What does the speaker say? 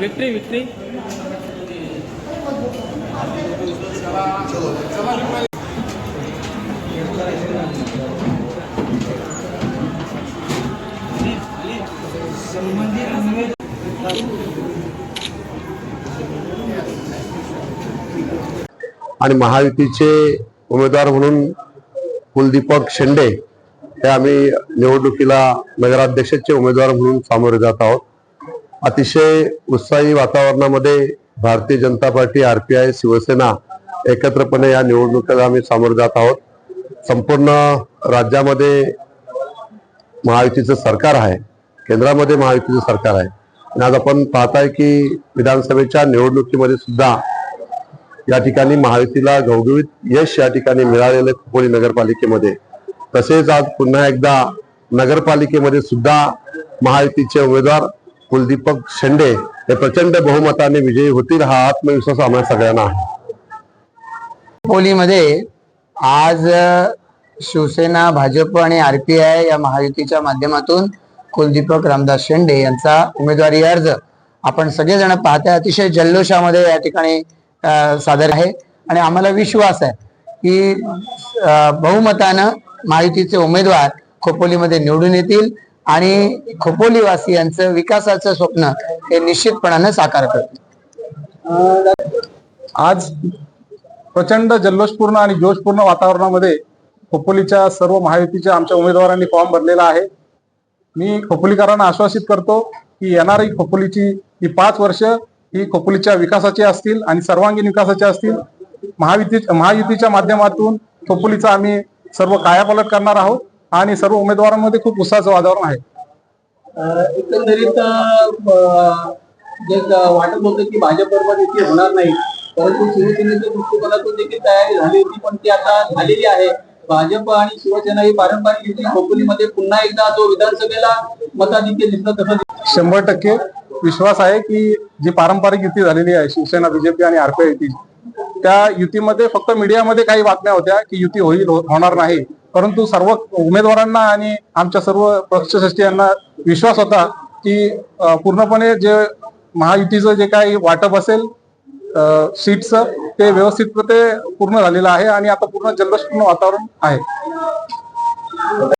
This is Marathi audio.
Victory victory. आणि महायुतीचे उमेदवार म्हणून कुलदीपक शेंडे हे आम्ही निवडणुकीला नगराध्यक्षाचे उमेदवार म्हणून सामोरे जात आहोत. अतिशय उत्साही वातावरणामध्ये भारतीय जनता पार्टी आरपीआय शिवसेना एकत्रपणे या निवडणुकीला आम्ही सामोरे जात आहोत. संपूर्ण राज्यामध्ये महायुतीचं सरकार आहे. केंद्रामध्ये महायुतीचं सरकार आहे. आणि आज आपण पाहताय की विधानसभेच्या निवडणुकीमध्ये सुद्धा या ठिकाणी महायुतीला घवघवीत यश या ठिकाणी मिळालेलं खोपोली नगरपालिकेमध्ये. तसेच आज पुन्हा एकदा नगरपालिकेमध्ये सुद्धा महायुतीचे उमेदवार कुलदीपक शेंडे हे प्रचंड बहुमताने विजयी होतील हा आत्मविश्वास आम्हाला सगळ्यांना आहे. पोलीमध्ये आज शिवसेना भाजप आणि आरपीआय या महायुतीच्या माध्यमातून कुलदीपक रामदास शेंडे यांचा उमेदवारी अर्ज आपण सगळेजण पाहताय. अतिशय जल्लोषामध्ये या ठिकाणी सादर आहे. आणि आम्हाला विश्वास आहे की बहुमतानं महायुतीचे उमेदवार खोपोलीमध्ये निवडून येतील. आणि खोपोली यांचं विकासाचं स्वप्न हे निश्चितपणानं साकार करत. आज प्रचंड जल्लोषपूर्ण आणि जोशपूर्ण वातावरणामध्ये खोपोलीच्या सर्व महायुतीच्या आमच्या उमेदवारांनी फॉर्म भरलेला आहे. मी खोपोलीकरांना आश्वासित करतो की येणारी खोपोलीची ही पाच वर्ष ही खोपोलीच्या विकासाची असतील आणि सर्वांगीण विकासाची असतील महायुती महायुतीच्या माध्यमातून खोपोलीचा आम्ही सर्व कायापालट करणार आहोत. आणि सर्व उमेदवारांमध्ये खूप उत्साहाचं वातावरण आहे. एकंदरीत जे वाटत होतं की भाजपबरोबर युती होणार नाही परंतु शिवसेनेच्या दृष्टिकोनातून देखील तयारी झाली होती पण ती आता झालेली आहे. भाजप आणि शिवसेना ही पारंपरिक युती खोपोलीमध्ये पुन्हा एकदा जो विधानसभेला मताधिक्य दिसतं तसं. शंभर टक्के विश्वास आहे की जी पारंपरिक युती झालेली आहे शिवसेना बीजेपी आणि आरपीआय युती त्या युतीमध्ये फक्त मीडियामध्ये काही बातम्या होत्या की युती होईल होणार नाही. परंतु सर्व उमेदवारांना आणि आमच्या सर्व पक्षश्रेष्ठी यांना विश्वास होता की पूर्णपणे जे महायुतीचं जे काही वाटप असेल सीटचं ते व्यवस्थितपणे पूर्ण झालेलं आहे आणि आता पूर्ण जल्लोषपूर्ण वातावरण आहे.